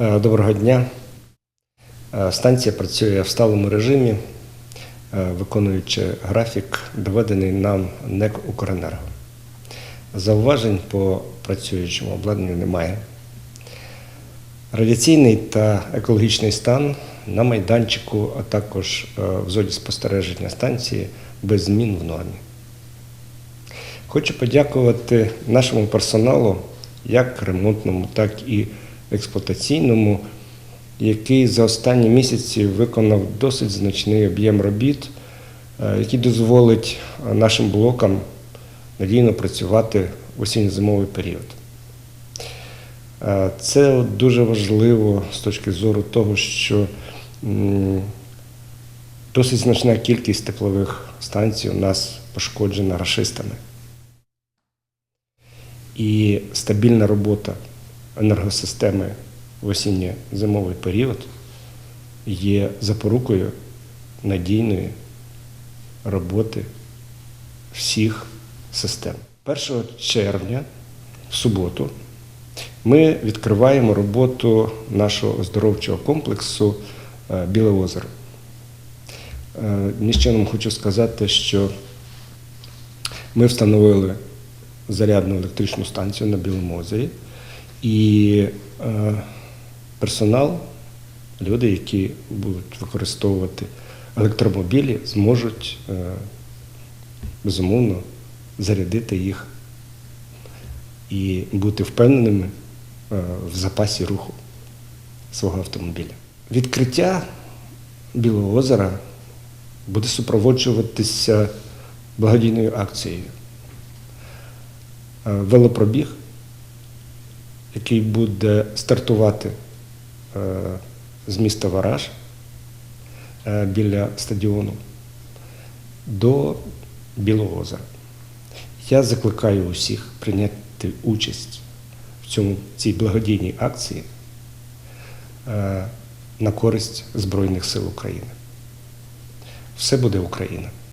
Е, Доброго дня. Е, Станція працює в сталому режимі, е, виконуючи графік, доведений нам НЕК «Укренерго». Зауважень по працюючому обладнанню немає. Радіаційний та екологічний стан на майданчику, а також в зоні спостереження станції без змін в нормі. Хочу подякувати нашому персоналу, як ремонтному, так і експлуатаційному, який за останні місяці виконав досить значний об'єм робіт, е, який дозволить е, нашим блокам надійно працювати в осінньо-зимовий період. Е, Це дуже важливо з точки зору того, що досить значна кількість теплових станцій у нас пошкоджена рашистами. І стабільна робота енергосистеми в осінньо-зимовий період є запорукою надійної роботи всіх систем. 1 червня, в суботу, ми відкриваємо роботу нашого оздоровчого комплексу е, Біле озеро. Е, Ні хочу сказати, що ми встановили зарядну електричну станцію на Білому озері, і е, персонал, люди, які будуть використовувати електромобілі, зможуть е, безумовно зарядити їх і бути впевненими е, в запасі руху свого автомобіля. Відкриття Білого озера буде супроводжуватися благодійною акцією. Велопробіг, який буде стартувати е, з міста Вараж е, біля стадіону до Білого озера. Я закликаю усіх прийняти участь в цьому, цій благодійній акції е, на користь Збройних сил України. Все буде Україна.